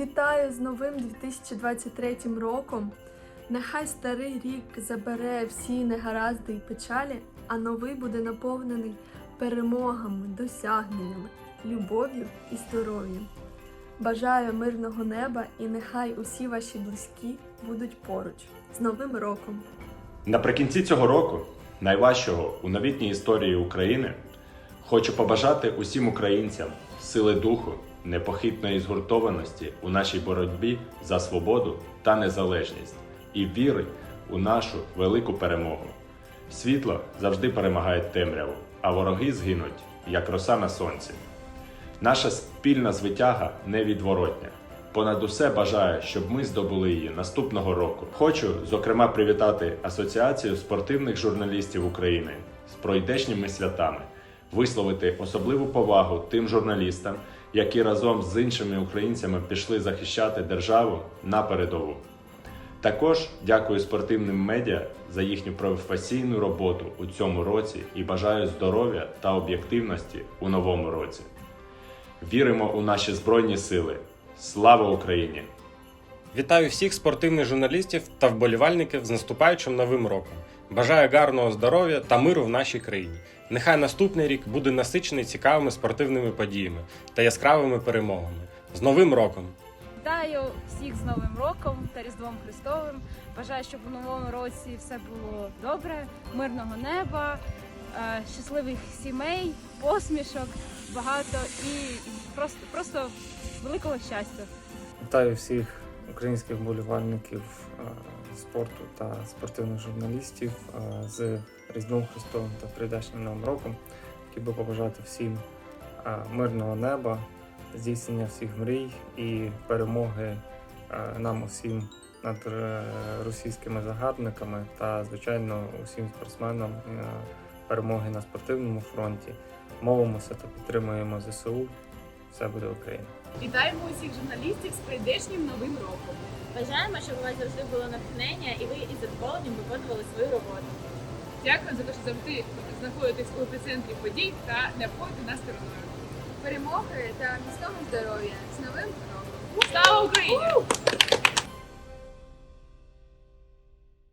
Вітаю з новим 2023 роком. Нехай старий рік забере всі негаразди і печалі, а новий буде наповнений перемогами, досягненнями, любов'ю і здоров'ям. Бажаю мирного неба і нехай усі ваші близькі будуть поруч. З Новим роком! Наприкінці цього року, найважчого у новітній історії України, хочу побажати усім українцям сили духу, непохитної згуртованості у нашій боротьбі за свободу та незалежність і віри у нашу велику перемогу. Світло завжди перемагає темряву, а вороги згинуть, як роса на сонці. Наша спільна звитяга невідворотня. Понад усе бажаю, щоб ми здобули її наступного року. Хочу, зокрема, привітати Асоціацію спортивних журналістів України з пройдешніми святами, висловити особливу повагу тим журналістам, які разом з іншими українцями пішли захищати державу на передову. Також дякую спортивним медіа за їхню професійну роботу у цьому році і бажаю здоров'я та об'єктивності у новому році. Віримо у наші збройні сили. Слава Україні! Вітаю всіх спортивних журналістів та вболівальників з наступаючим новим роком. Бажаю гарного здоров'я та миру в нашій країні. Нехай наступний рік буде насичений цікавими спортивними подіями та яскравими перемогами. З Новим роком! Вітаю всіх з Новим роком та Різдвом Христовим. Бажаю, щоб у новому році все було добре, мирного неба, е, щасливих сімей, посмішок, багато і просто, просто великого щастя. Вітаю всіх українських вболівальників е, спорту та спортивних журналістів е, з Різдвом Христовим та прийдешнім Новим роком. Хотів би побажати всім е, мирного неба, здійснення всіх мрій і перемоги нам усім над російськими загарбниками та, звичайно, усім спортсменам перемоги на спортивному фронті. Молимося та підтримуємо ЗСУ. Все буде Україна! Вітаємо усіх журналістів з прийдешнім новим роком. Бажаємо, щоб у вас завжди було натхнення і ви із задоволенням виконували свою роботу. Дякую за те, що завжди знаходитесь у епіцентрі подій та не обходите нас стороною. перемоги та міцного здоров'я з новим роком! Слава Україні!